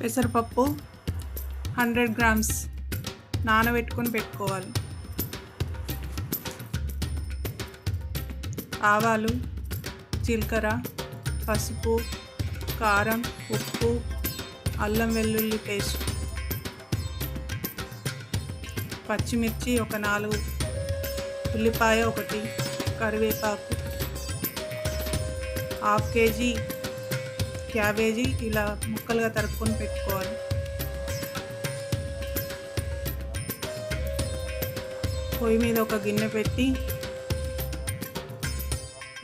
పెసరపప్పు hundred grams నానబెట్టుకొని పెట్టుకోవాలి. ఆవాలు జీలకర్ర పసుపు కారం ఉప్పు అల్లం వెల్లుల్లి పేస్ట్ పచ్చిమిర్చి ఒక నాలుగు ఉల్లిపాయ ఒకటి కరివేపాకు హాఫ్ కేజీ క్యాబేజీ ఇలా ముక్కలుగా తరుపుకొని పెట్టుకోవాలి. పొయ్యి మీద ఒక గిన్నె పెట్టి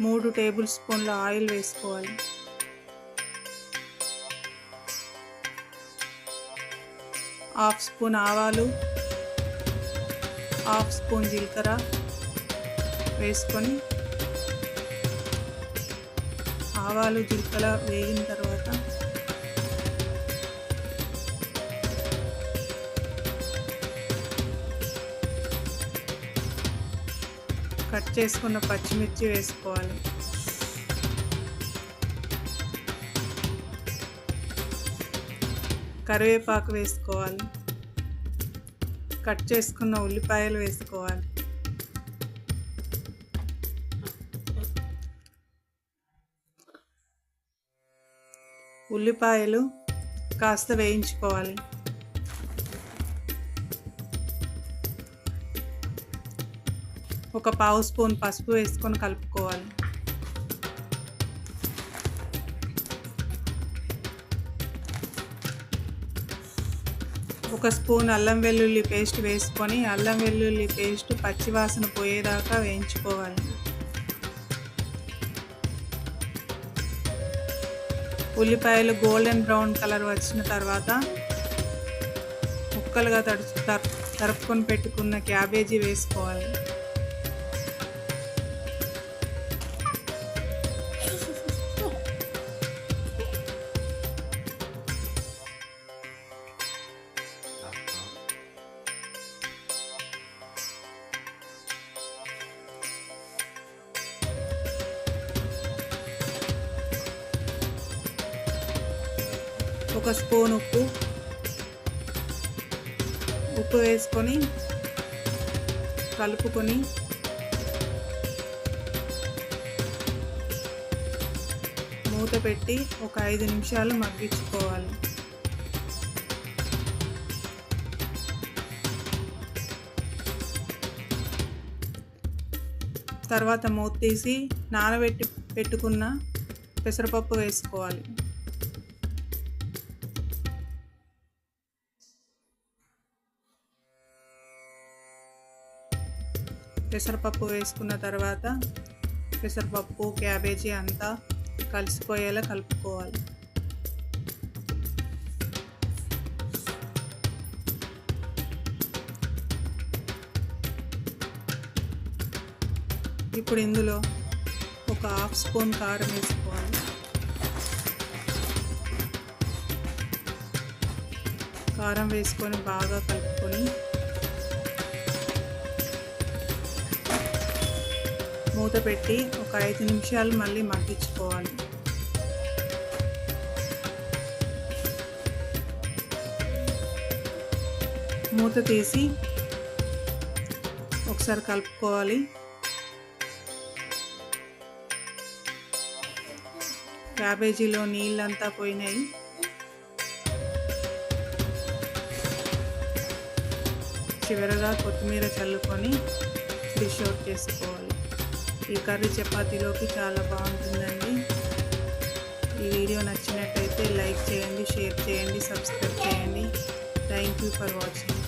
మూడు టేబుల్ స్పూన్ల ఆయిల్ వేసుకోవాలి. హాఫ్ స్పూన్ ఆవాలు హాఫ్ స్పూన్ జీలకర్ర వేసుకొని ఆవాలు జీలకర్ర వేగిన తర్వాత కట్ చేసుకున్న పచ్చిమిర్చి వేసుకోవాలి. కరివేపాకు వేసుకోవాలి. కట్ చేసుకున్న ఉల్లిపాయలు వేసుకోవాలి. ఉల్లిపాయలు కాస్త వేయించుకోవాలి. ఒక పావు స్పూన్ పసుపు వేసుకొని కలుపుకోవాలి. ఒక స్పూన్ అల్లం వెల్లుల్లి పేస్ట్ వేసుకొని అల్లం వెల్లుల్లి పేస్ట్ పచ్చివాసన పోయేదాకా వేయించుకోవాలి. ఉల్లిపాయలు గోల్డెన్ బ్రౌన్ కలర్ వచ్చిన తర్వాత ముక్కలుగా తడుచు తరుపుకొని పెట్టుకున్న క్యాబేజీ వేసుకోవాలి. ఒక స్పూన్ ఉప్పు. ఉప్పు వేసుకొని కలుపుకొని మూత పెట్టి ఒక ఐదు నిమిషాలు మగ్గించుకోవాలి. తర్వాత మూత తీసి నానబెట్టి పెట్టుకున్న పెసరపప్పు వేసుకోవాలి. పెసరపప్పు వేసుకున్న తర్వాత పెసరపప్పు క్యాబేజీ అంతా కలిసిపోయేలా కలుపుకోవాలి. ఇప్పుడు ఇందులో ఒక హాఫ్ స్పూన్ కారం వేసుకోవాలి. కారం వేసుకొని బాగా కలుపుకొని మూత పెట్టి ఒక ఐదు నిమిషాలు మళ్ళీ మగ్గించుకోవాలి. మూత తీసి ఒకసారి కలుపుకోవాలి. క్యాబేజీలో నీళ్ళంతా పోయినాయి. చివరగా కొత్తిమీర చల్లుకొని డిష్ అవుట్ చేసుకోవాలి. ఈ కర్రీ చపాతీలోకి చాలా బాగుంటుందండి. ఈ వీడియో నచ్చినట్టయితే లైక్ చేయండి షేర్ చేయండి సబ్స్క్రైబ్ చేయండి. Thank you for watching